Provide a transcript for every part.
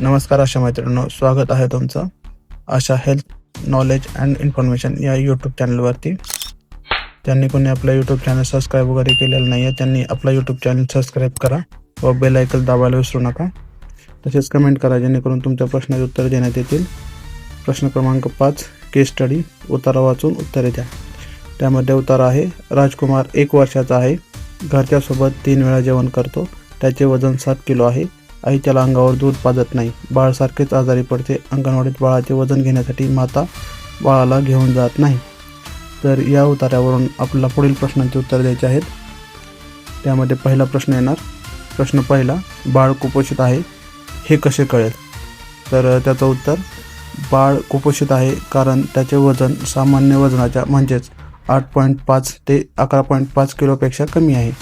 नमस्कार आशा मैत्रिणींनो स्वागत आहे तुमचं Asha health knowledge and information या यूट्यूब चॅनलवरती. ज्यांनी कोणी आपलं यूट्यूब चॅनल सबस्क्राईब वगैरे केलेलं नाही आहे त्यांनी आपला यूट्यूब चॅनल सबस्क्राईब करा व बेल आयकन दाबायला विसरू नका. तसेच कमेंट करा जेणेकरून तुमच्या प्रश्नाचे उत्तर देण्यात येतील. प्रश्न क्रमांक पाच केस स्टडी उतारा वाचून उत्तरे द्या. त्यामध्ये उतारा आहे राजकुमार एक वर्षाचा आहे. घरच्यासोबत तीन वेळा जेवण करतो. त्याचे वजन सात किलो आहे. आई त्याला अंगावर दूध पाजत नाही. बाळसारखेच आजारी पडते. अंगणवाडीत बाळाचे वजन घेण्यासाठी माता बाळाला घेऊन जात नाही. तर या उतार्यावरून आपल्याला पुढील प्रश्नांची उत्तर द्यायची आहेत. त्यामध्ये पहिला प्रश्न येणार. प्रश्न पहिला बाळ कुपोषित आहे हे कसे कळेल? तर त्याचं उत्तर बाळ कुपोषित आहे कारण त्याचे वजन सामान्य वजनाच्या म्हणजेच आठ पॉईंट पाच ते अकरा पॉईंट पाच किलोपेक्षा कमी आहे.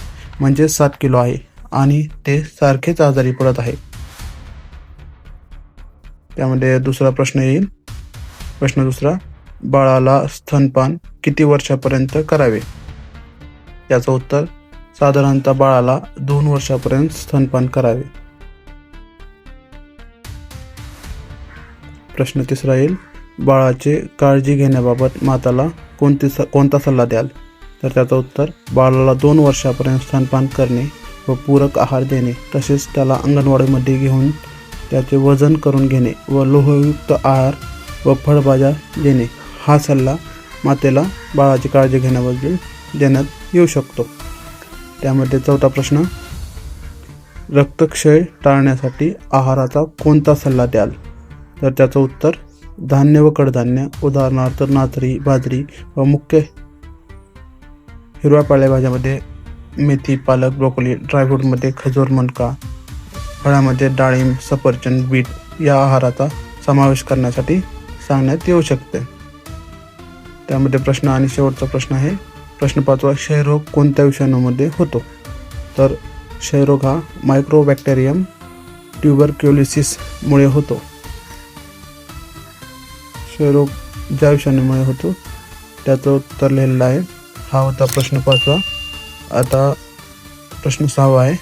म्हणजेच सात किलो आहे. आणि ते सारखेच आजारी पडत आहे. त्यामध्ये दुसरा प्रश्न येईल. प्रश्न दुसरा बाळाला स्तनपान किती वर्षापर्यंत करावे? याचं उत्तर साधारणतः बाळाला दोन वर्षापर्यंत स्तनपान करावे. प्रश्न तिसरा येईल बाळाचे काळजी घेण्याबाबत माताला कोणती स कोणता सल्ला द्याल? तर त्याचं उत्तर बाळाला दोन वर्षापर्यंत स्तनपान करणे. व पूरक आहार देणे तसेच त्याला अंगणवाडीमध्ये घेऊन त्याचे वजन करून घेणे व लोहयुक्त आहार व फळभाज्या देणे. हा सल्ला मातेला बाळाची काळजी घेण्याबद्दल देण्यात येऊ शकतो. त्यामध्ये चौथा प्रश्न रक्तक्षय टाळण्यासाठी आहाराचा कोणता सल्ला द्याल? तर त्याचं उत्तर धान्य व कडधान्य उदाहरणार्थ नाचरी बाजरी व मुख्य हिरव्या पालेभाज्यामध्ये मेथी पालक ब्रोकोली ड्रायफ्रूटमध्ये खजूर मणका फळामध्ये डाळिंब सफरचंद बीट या आहाराचा समावेश करण्यासाठी सांगण्यात येऊ शकते. त्यामध्ये प्रश्न आणि शेवटचा प्रश्न आहे. प्रश्न पाचवा क्षयरोग कोणत्या विषाणूमध्ये होतो? तर क्षयरोग हा मायक्रोबॅक्टेरियम ट्युबरक्युलिसिसमुळे होतो. क्षयरोग ज्या विषाणूमुळे होतो त्याचं उत्तर लिहिलेलं आहे. हा होता प्रश्न पाचवा. आता प्रश्न सहावा आहे.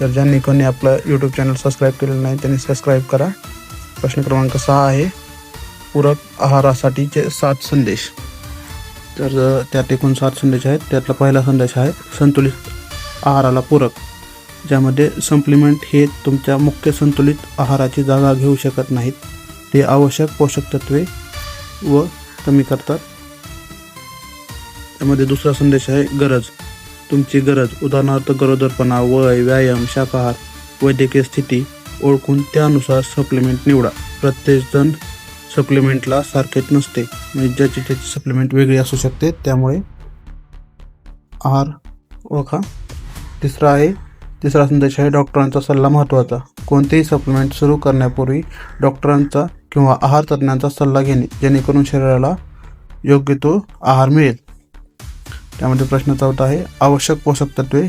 तर ज्यांनी कोणी आपलं यूट्यूब चॅनल सबस्क्राईब केलेलं नाही त्यांनी सबस्क्राईब करा. प्रश्न क्रमांक सहा आहे. पूरक आहारासाठीचे सात संदेश. तर त्यात एकूण सात संदेश आहेत. त्यातला पहिला संदेश आहे संतुलित आहाराला पूरक. ज्यामध्ये सप्लिमेंट हे तुमच्या मुख्य संतुलित आहाराची जागा घेऊ शकत नाहीत. ते आवश्यक पोषक तत्वे व कमी करतात. त्यामध्ये दुसरा संदेश आहे गरज. तुमची गरज. उदाहरणार्थ गरोदरपणा वय व्यायाम शाकाहार वैद्यकीय स्थिती ओळखून त्यानुसार सप्लिमेंट निवडा. प्रत्येकजण सप्लिमेंटला सारखेच नसते. म्हणजे ज्याची त्याची सप्लिमेंट वेगळी असू शकते त्यामुळे आहार ओळखा. तिसरा आहे तिसरा संदेश आहे डॉक्टरांचा सल्ला महत्त्वाचा. कोणतेही सप्लिमेंट सुरू करण्यापूर्वी डॉक्टरांचा किंवा आहार तज्ज्ञांचा सल्ला घेणे जेणेकरून शरीराला योग्य तो आहार मिळेल. त्यामध्ये प्रश्न चौथा आहे. आवश्यक पोषक तत्वे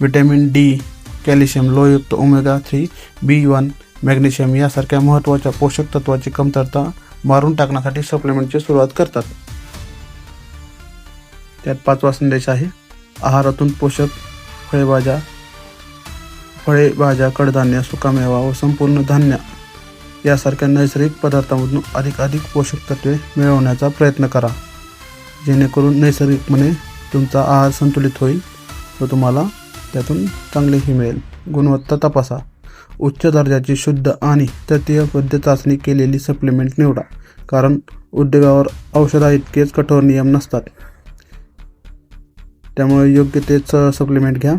vitamin D calcium लोहयुक्त omega three B one magnesium यासारख्या महत्त्वाच्या पोषक तत्वाची कमतरता मारून टाकण्यासाठी सप्लिमेंटची सुरुवात करतात. त्यात पाचवा संदेश आहे. आहारातून पोषक फळभाज्या फळे भाज्या कडधान्य सुकामेवा व संपूर्ण धान्य यासारख्या नैसर्गिक पदार्थांमधून अधिक अधिक पोषक तत्वे मिळवण्याचा प्रयत्न करा. जेणेकरून नैसर्गिकपणे तुमचा आहार संतुलित होईल व तुम्हाला त्यातून चांगलेही मिळेल. गुणवत्ता तपासा. उच्च दर्जाची शुद्ध आणि तृतीय वैद्य चाचणी केलेली सप्लिमेंट निवडा कारण उद्योगावर औषधा इतकेच कठोर नियम नसतात. त्यामुळे योग्य तेच सप्लिमेंट घ्या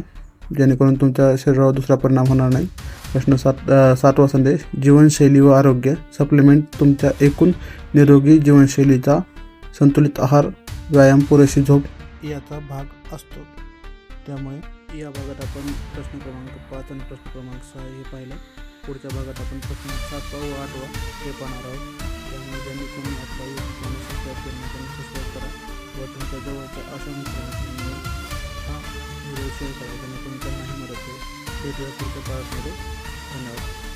जेणेकरून तुमच्या शरीरावर दुसरा परिणाम होणार नाही. प्रश्न सात सातवा संदेश जीवनशैली व आरोग्य सप्लिमेंट तुमच्या एकूण निरोगी जीवनशैलीचा संतुलित आहार व्यायाम पुरेशी झोप याचा भाग असतो. त्यामुळे या भागात आपण प्रश्न क्रमांक पाच आणि प्रश्न क्रमांक सहा हे पाहिलं. पुढच्या भागात आपण प्रश्न सातवा व आठवा हे पाहणार आहोत. त्यामुळे ज्यांनी कोणी आपला यूट्यूब सबस्क्राईब केलं त्यांनी सबस्क्राईब करा व तुमच्या जवळच्या अशा मित्रांनी हा व्हिडिओ शेअर करा जेणेकरून नाही मदत होईल. भेटूया पुढच्या पार्टमध्ये धन्यवाद.